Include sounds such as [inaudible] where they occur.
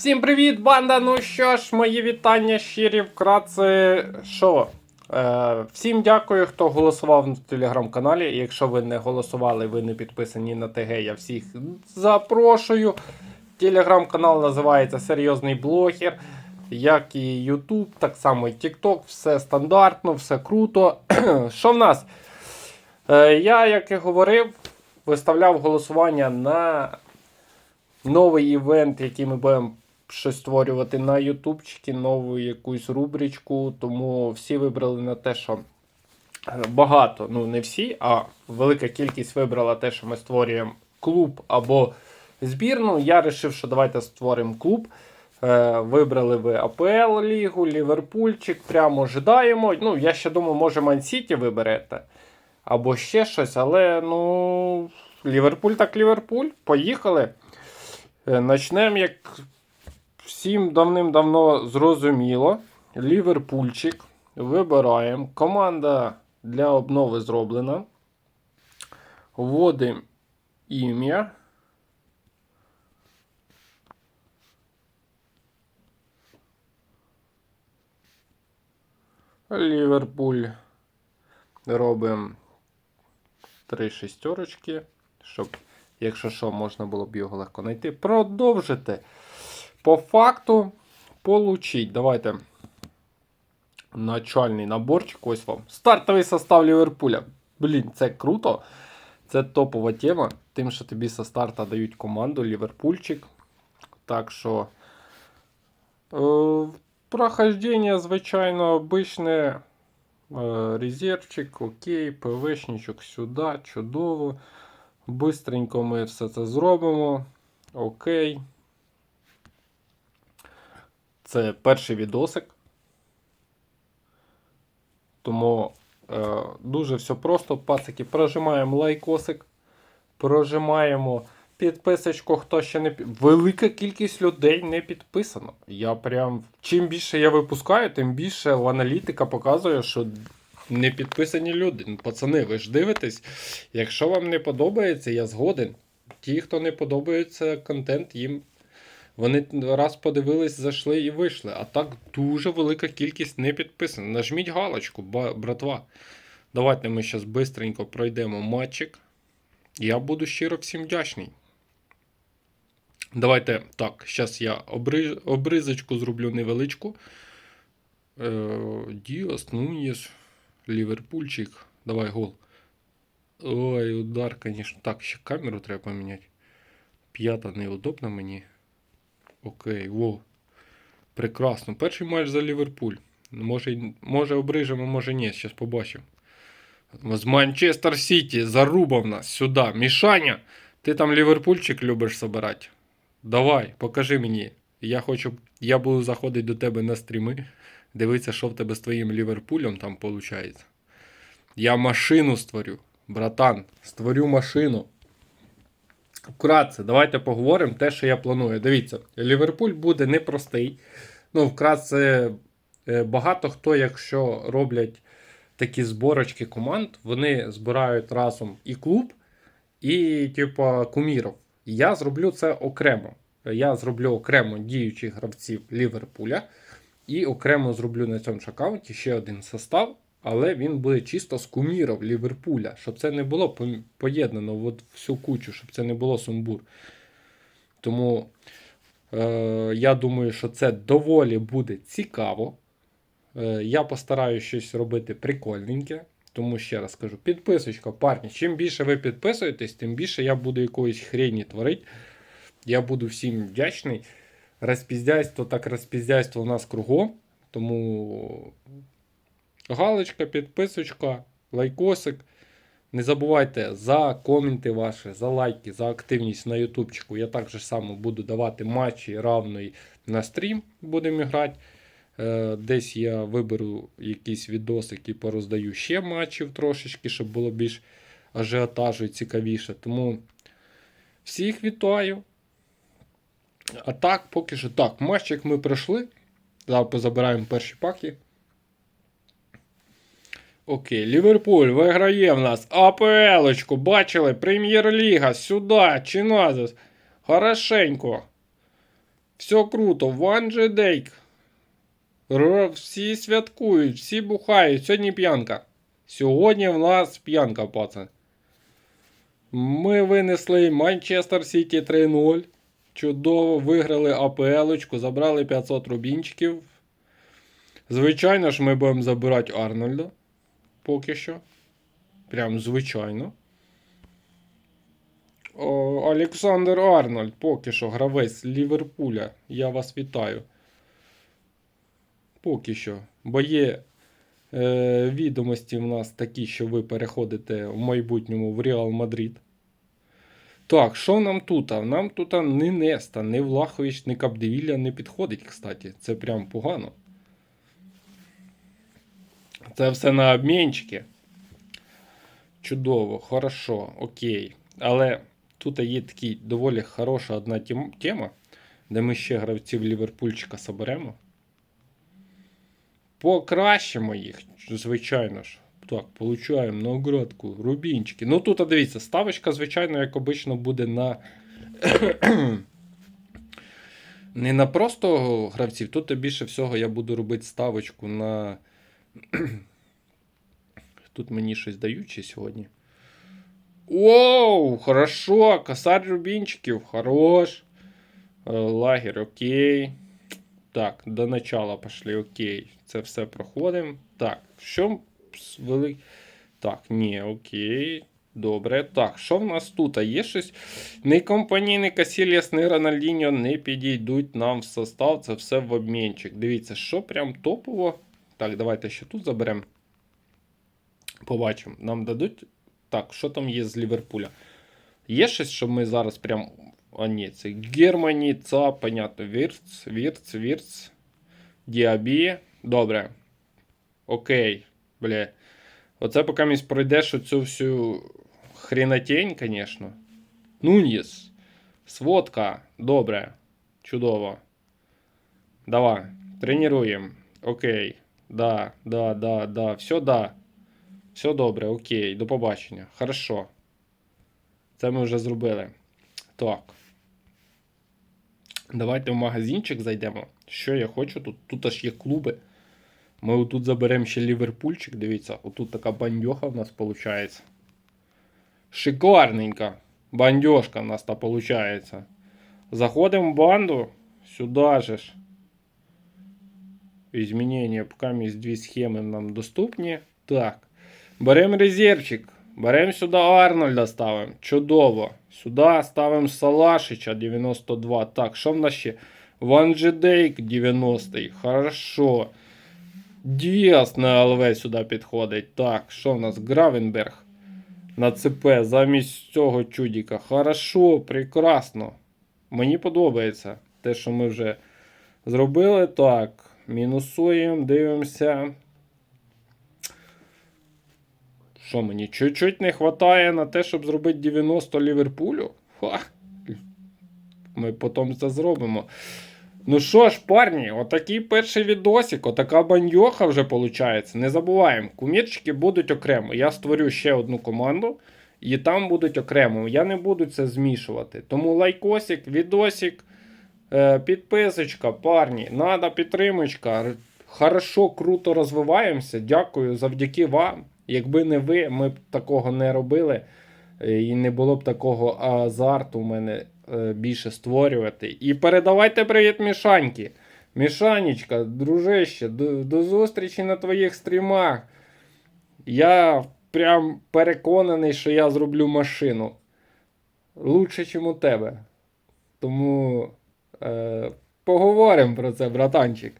Всім привіт, банда! Ну що ж, мої вітання щирі вкратце. Що? Е, всім дякую, хто голосував на телеграм-каналі. Якщо ви не голосували, ви не підписані на ТГ, я всіх запрошую. Телеграм-канал називається Серйозний блогер. Як і YouTube, так само і TikTok, все стандартно, все круто. [clears throat] Що в нас? Е, я, як і говорив, виставляв голосування на новий івент, який ми будемо щось створювати на ютубчики, нову якусь рубричку. Тому всі вибрали на те, що е, багато, ну не всі, а велика кількість вибрала те, що ми створюємо клуб або збірну. Я вирішив, що давайте створимо клуб. Е, Вибрали ви АПЛ Лігу, Ліверпульчик, прямо ожидаємо. Ну, я ще думаю, може Ман-Сіті виберете. Або ще щось, але ну. Ліверпуль так Ліверпуль. Поїхали. Е, Начнемо, як всім давним-давно зрозуміло. Ліверпульчик. Вибираємо. Команда для обнови зроблена. Вводимо ім'я. Ліверпуль. Робимо три шістерочки, щоб, якщо що, можна було б його легко знайти. Продовжити. По факту получить. Давайте. Начальний наборчик. Ось вам. Стартовий состав Ліверпуля. Блін, це круто. Це топова тема. Тим, що тобі со старта дають команду Ліверпульчик. Так що. Е, прохождення, звичайно, обичне. Е, резервчик, окей, ПВшничок сюди, чудово. Бистренько ми все це зробимо. Окей. Це перший відосик. Тому е, дуже все просто. Пацики, прожимаємо лайкосик, прожимаємо підписочку, хто ще не Велика кількість людей не підписано. Я прям. Чим більше я випускаю, тим більше аналітика показує, що не підписані люди. Ну, Пацани, ви ж дивитесь. Якщо вам не подобається, я згоден. Ті, хто не подобається контент, їм вони раз подивились, зайшли і вийшли. А так дуже велика кількість не підписана. Нажміть галочку, братва. Давайте ми зараз швидко пройдемо матчик. Я буду щиро всім вдячний. Давайте так, зараз я обри... обризочку зроблю невеличку. Е, Діос, Нуніс, Ліверпульчик. Давай гол. Ой, удар, звісно. Так, ще камеру треба поміняти. П'ята неудобна мені. Окей, во. Прекрасно. Перший матч за Ліверпуль. Може, може обрижемо, може ні. Зараз побачимо. З Манчестер Сіті зарубав нас сюди. Мішаня, ти там Ліверпульчик любиш собирати. Давай, покажи мені. Я хочу, я буду заходити до тебе на стріми. Дивитися, що в тебе з твоїм Ліверпулем там виходить. Я машину створю. Братан, створю машину. Вкратце, давайте поговоримо те, що я планую. Дивіться, Ліверпуль буде непростий. Ну, вкратце, е, багато хто, якщо роблять такі зборочки команд, вони збирають разом і клуб, і, типу, куміров. Я зроблю це окремо. Я зроблю окремо діючих гравців Ліверпуля. І окремо зроблю на цьому ж аккаунті ще один состав, але він буде чисто з куміров Ліверпуля, щоб це не було поєднано от всю кучу, щоб це не було сумбур. Тому е, я думаю, що це доволі буде цікаво. Е, я постараюся щось робити прикольненьке. Тому ще раз кажу, підписочка, парні. Чим більше ви підписуєтесь, тим більше я буду якоїсь хрені творити. Я буду всім вдячний. Розпіздяйство, так розпіздяйство у нас кругом. Тому галочка, підписочка, лайкосик. Не забувайте за коменти ваші, за лайки, за активність на ютубчику. Я так же само буду давати матчі равної на стрім. Будемо грати. Е, Десь я виберу якийсь відосик і пороздаю ще матчів трошечки, щоб було більш ажіотажу і цікавіше. Тому всіх вітаю. А так, поки що так, матчик ми пройшли. Зараз позабираємо перші паки. Окей, Ліверпуль виграє в нас АПЛ-очку, бачили, Прем'єр-ліга, сюди, чи назад. Хорошенько. Все круто, G Day. Р- Всі святкують, всі бухають. Сьогодні п'янка. Сьогодні в нас п'янка, пацан. Ми винесли Манчестер Сіті 3-0. Чудово, виграли АПЛ, забрали 500 рубінчиків. Звичайно ж, ми будемо забирати Арнольда. Поки що. Прям звичайно. Олександр Арнольд, поки що гравець Ліверпуля. Я вас вітаю. Поки що. Бо є е, відомості в нас такі, що ви переходите в майбутньому в Реал Мадрид. Так, що нам тут? Нам тут ні Неста, ні Влахович, ні Капдевілля не підходить, кстати. Це прям погано. Це все на обмінчики. Чудово, хорошо, окей. Але тут є такий доволі хороша одна тема, де ми ще гравців Ліверпульчика соберемо. Покращимо їх, звичайно ж. Так, получаємо наградку, рубінчики. Ну тут, а дивіться, ставочка, звичайно, як обично, буде на. [coughs] Не на просто гравців. Тут більше всього я буду робити ставочку на. [clears throat] Тут мені щось дають сьогодні. Оу, хорошо, косарь рубінчиків, хорош. Е, Лагер, окей. Так, до начала пошли, окей. Це все проходимо. Так, що вели... Так, ні, окей. Добре. Так, що в нас тут? А є щось? Ні компанії, ні Касільяс, ні Рональдіньо не підійдуть нам в состав. Це все в обмінчик. Дивіться, що прям топово. Так, давайте ще тут заберемо. Побачимо. Нам дадуть. Так, що там є з Ліверпуля? Є щось, що ми зараз прям. А ні, це Германі, ЦА, понятно. Вірц, Вірц, Вірц. Діабі. Добре. Окей. Бля. Оце поки місь пройдеш оцю всю хренотень, звісно. Нуньєс. Сводка. Добре. Чудово. Давай. Тренуємо. Окей. Да, да, да, да. Все, да. Все добре, окей. До побачення. Хорошо. Це ми вже зробили. Так. Давайте в магазинчик зайдемо. Що я хочу? Тут, тут аж є клуби. Ми отут заберемо ще Ліверпульчик. Дивіться, отут така бандьоха в нас виходить. Шикарненька. Бандьошка в нас та виходить. Заходимо в банду. Сюди же ж. Изменения, пока есть дві схеми нам доступні. Так. Беремо резервчик. Беремо сюди Арнольда ставимо. Чудово. Сюди ставимо Салашича 92. Так, що в нас ще? Ван Джедейк 90. Хорошо. Діас на ЛВ сюди підходить. Так, що в нас? Гравенберг на ЦП замість цього чудіка. Хорошо, прекрасно. Мені подобається те, що ми вже зробили. Так, мінусуємо, дивимося. Що мені чуть-чуть не вистачає на те, щоб зробити 90 Ліверпулю? Ха. Ми потім це зробимо. Ну що ж, парні, отакий перший відосик, отака баньоха вже виходить. Не забуваємо, кумірчики будуть окремо. Я створю ще одну команду, і там будуть окремо. Я не буду це змішувати. Тому лайкосик, відосик, підписочка, парні, надо підтримочка. Хорошо, круто розвиваємося. Дякую завдяки вам. Якби не ви, ми б такого не робили. е, І не було б такого азарту у мене е, більше створювати. І передавайте привіт Мішаньки. Мішанечка, дружище, до, до зустрічі на твоїх стрімах. Я прям переконаний, що я зроблю машину. Лучше, ніж у тебе. Тому е, поговоримо про це, братанчик.